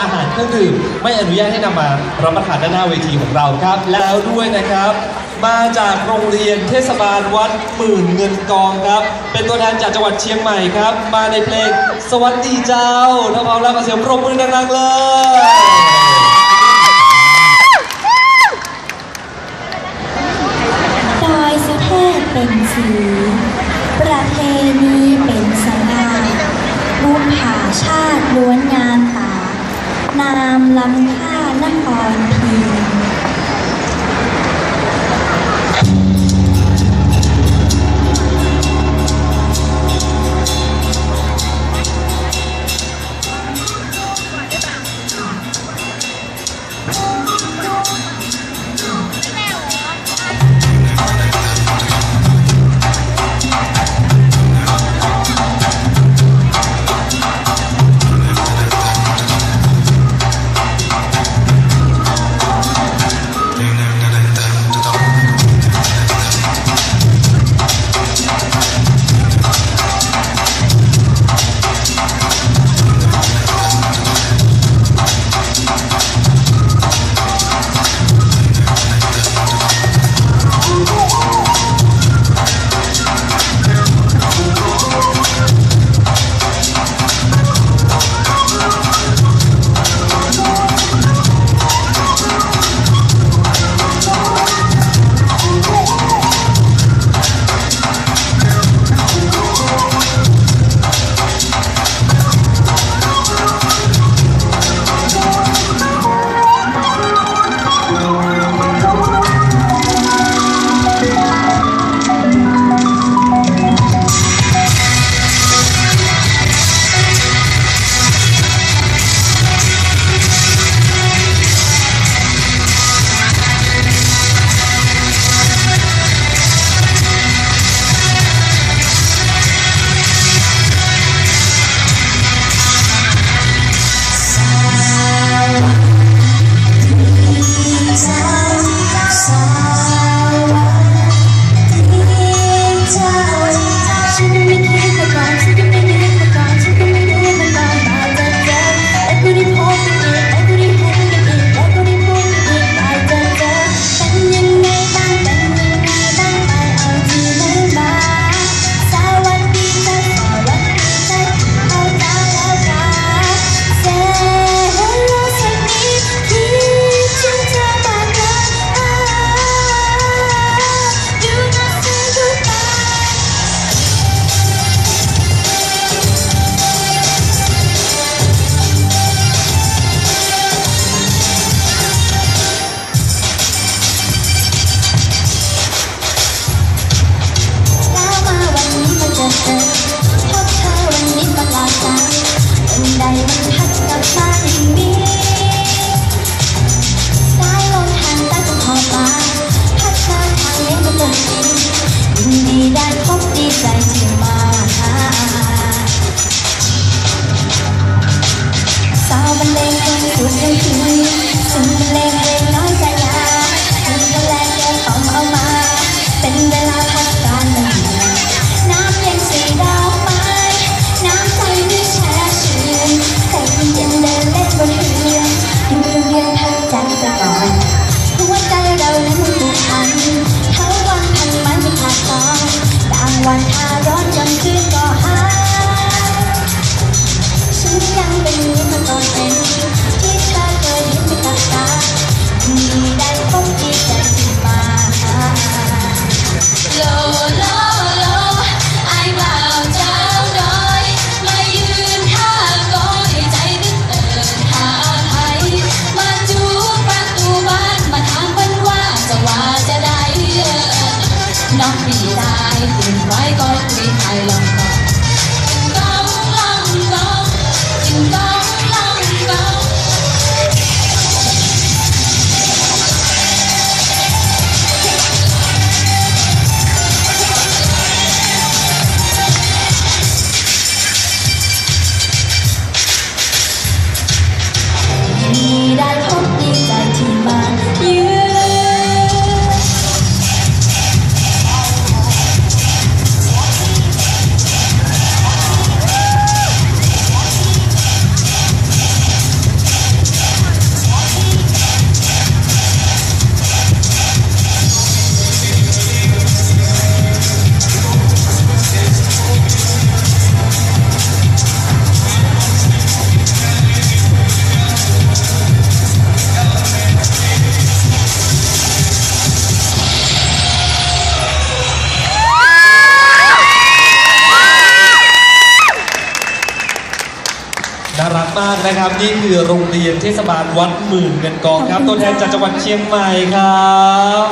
อาหารเครื่องดื่มไม่อนุญาตให้นำมารับประทานด้านหน้าเวทีของเราครับ แล้วด้วยนะครับ มาจากโรงเรียนเทศบาลวัดหมื่นเงินกองครับ เป็นตัวแทนจากจังหวัดเชียงใหม่ครับ มาในเพลงสวัสดีเจ้าถ้าพร้อมแล้วขอเสียงปรบมือดังๆเลยซอยสะเป็นสีประเพณีเป็นสง่าบุญผาชาติล้วนงาม นามลำค่า นครพี 我想听你。声音 Island, Saigon, Green Island. น่ารักมากนะครับ นี่คือโรงเรียนเทศบาลวัดหมื่นเงินกองครับ ตัวแทนจากจังหวัดเชียงใหม่ครับ